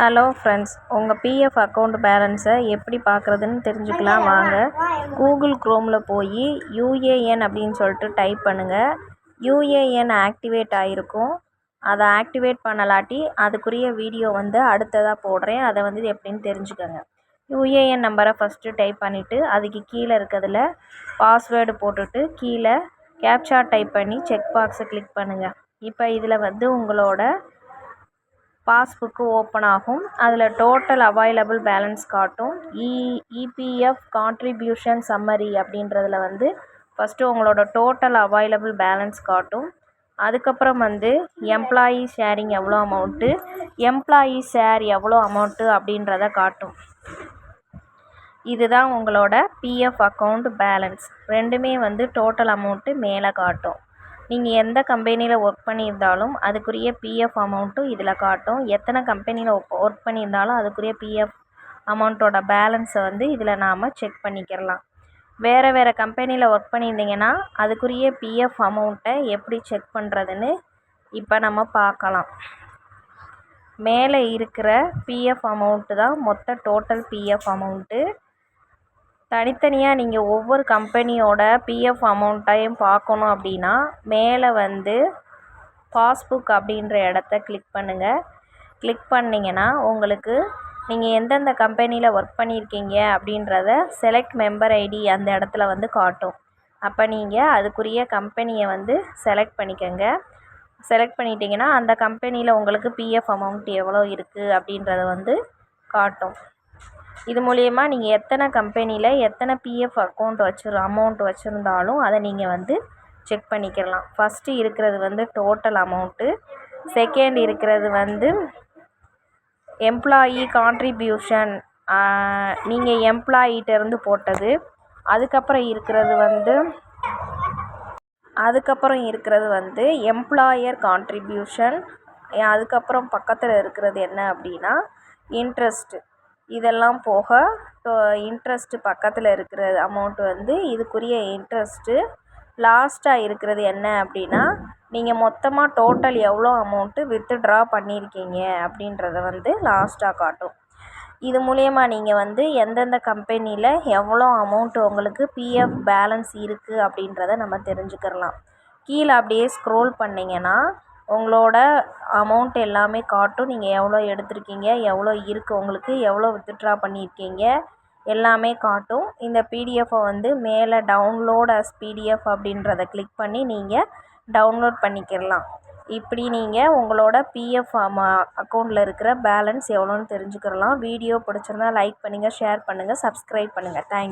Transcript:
Hello friends உங்கள் PF account பேலன்ஸை எப்படி பார்க்குறதுன்னு தெரிஞ்சுக்கலாம். வாங்க. கூகுள் க்ரோமில் போய் யூஏஎன் அப்படின்னு சொல்லிட்டு டைப் பண்ணுங்கள் யூஏஎன் ஆக்டிவேட் ஆகிருக்கும் அதை ஆக்டிவேட் பண்ணலாட்டி அதுக்குரிய வீடியோ வந்து அடுத்ததாக போடுறேன். அதை வந்து எப்படின்னு தெரிஞ்சுக்கோங்க. யூஏஎன் நம்பரை ஃபஸ்ட்டு டைப் பண்ணிவிட்டு அதுக்கு கீழே இருக்கிறதுல பாஸ்வேர்டு போட்டுட்டு கீழே கேப்சா டைப் பண்ணி செக் பாக்ஸை கிளிக் பண்ணுங்கள் இப்போ இதில் வந்து உங்களோட பாஸ்புக்கு ஓப்பன் ஆகும். அதில் டோட்டல் அவைலபிள் பேலன்ஸ் காட்டும். இ இபிஎஃப் கான்ட்ரிபியூஷன் சம்மரி அப்படின்றதுல வந்து ஃபஸ்ட்டு உங்களோட டோட்டல் அவைலபிள் பேலன்ஸ் காட்டும். அதுக்கப்புறம் வந்து எம்ப்ளாயி ஷேரிங் எவ்வளோ அமௌண்ட்டு எம்ப்ளாயி ஷேர் எவ்வளோ அமௌண்ட்டு அப்படின்றத காட்டும். இதுதான் உங்களோட பிஎஃப் அக்கௌண்ட் பேலன்ஸ் ரெண்டுமே வந்து டோட்டல் அமௌண்ட்டு மேலே காட்டும். நீங்கள் எந்த கம்பெனியில் ஒர்க் பண்ணியிருந்தாலும் அதுக்குரிய பிஎஃப் அமௌண்ட்டும் இதில் காட்டும். எத்தனை கம்பெனியில் ஒர்க் பண்ணியிருந்தாலும் அதுக்குரிய பிஎஃப் அமௌண்ட்டோட பேலன்ஸை வந்து இதில் நாம் செக் பண்ணிக்கிடலாம். வேறு வேறு கம்பெனியில் ஒர்க் பண்ணியிருந்தீங்கன்னா அதுக்குரிய பிஎஃப் அமௌண்ட்டை எப்படி செக் பண்ணுறதுன்னு இப்போ நம்ம பார்க்கலாம். மேலே இருக்கிற பிஎஃப் அமௌண்ட்டு தான் மொத்த டோட்டல் பிஎஃப் அமௌண்ட்டு தனித்தனியாக நீங்கள் ஒவ்வொரு கம்பெனியோட பிஎஃப் அமௌண்ட்டையும் பார்க்கணும் அப்படின்னா மேலே வந்து பாஸ்புக் அப்படின்ற இடத்த கிளிக் பண்ணுங்கள் கிளிக் பண்ணிங்கன்னா உங்களுக்கு நீங்கள் எந்தெந்த கம்பெனியில் ஒர்க் பண்ணியிருக்கீங்க அப்படின்றத செலக்ட் மெம்பர் ஐடி அந்த இடத்துல வந்து காட்டும். அப்போ நீங்கள் அதுக்குரிய கம்பெனியை வந்து செலக்ட் பண்ணிக்கோங்க. செலக்ட் பண்ணிட்டீங்கன்னா அந்த கம்பெனியில் உங்களுக்கு பிஎஃப் அமௌண்ட் எவ்வளோ இருக்குது அப்படின்றத வந்து காட்டும். இது மூலயமா நீங்கள் எத்தனை கம்பெனியில் எத்தனை பிஎஃப் அக்கௌண்ட் வச்சு அமௌண்ட் வச்சுருந்தாலும் அதை நீங்கள் வந்து செக் பண்ணிக்கிடலாம் ஃபஸ்ட்டு இருக்கிறது வந்து டோட்டல் அமௌண்ட்டு செகண்ட் இருக்கிறது வந்து எம்ப்ளாயி கான்ட்ரிபியூஷன் நீங்கள் எம்ப்ளாயிட்டேருந்து போட்டது. அதுக்கப்புறம் இருக்கிறது வந்து அதுக்கப்புறம் இருக்கிறது வந்து எம்ப்ளாயர் கான்ட்ரிபியூஷன் அதுக்கப்புறம் பக்கத்தில் இருக்கிறது என்ன அப்படின்னா இன்ட்ரெஸ்ட்டு இதெல்லாம் போக இன்ட்ரெஸ்ட்டு பக்கத்தில் இருக்கிற அமௌண்ட் வந்து இதுக்குரிய இன்ட்ரெஸ்ட்டு லாஸ்ட்டாக இருக்கிறது என்ன அப்படின்னா நீங்கள் மொத்தமாக டோட்டல் எவ்வளோ அமௌண்ட்டு வித்ட்ரா பண்ணியிருக்கீங்க அப்படின்றத வந்து லாஸ்ட்டாக காட்டும். இது மூலயமா நீங்கள் வந்து எந்தெந்த கம்பெனியில் எவ்வளோ அமௌண்ட்டு உங்களுக்கு பிஎஃப் பேலன்ஸ் இருக்குது அப்படின்றத நம்ம தெரிஞ்சுக்கிடலாம் கீழே அப்படியே ஸ்க்ரோல் பண்ணிங்கன்னா உங்களோட அமௌண்ட் எல்லாமே காட்டும். நீங்கள் எவ்வளோ எடுத்திருக்கீங்க எவ்வளோ இருக்குது உங்களுக்கு எவ்வளோ வித்ட்ரா பண்ணியிருக்கீங்க எல்லாமே காட்டும். இந்த பிடிஎஃப்பை வந்து மேலே டவுன்லோட் அஸ் பிடிஎஃப் அப்படின்றத கிளிக் பண்ணி நீங்கள் டவுன்லோட் பண்ணிக்கிடலாம். இப்படி நீங்கள் உங்களோட பிஎஃப் அக்கௌண்ட்டில் இருக்கிற பேலன்ஸ் எவ்வளோன்னு தெரிஞ்சுக்கிடலாம். வீடியோ பிடிச்சிருந்தா லைக் பண்ணுங்கள் ஷேர் பண்ணுங்கள் சப்ஸ்கிரைப் பண்ணுங்கள் தேங்க்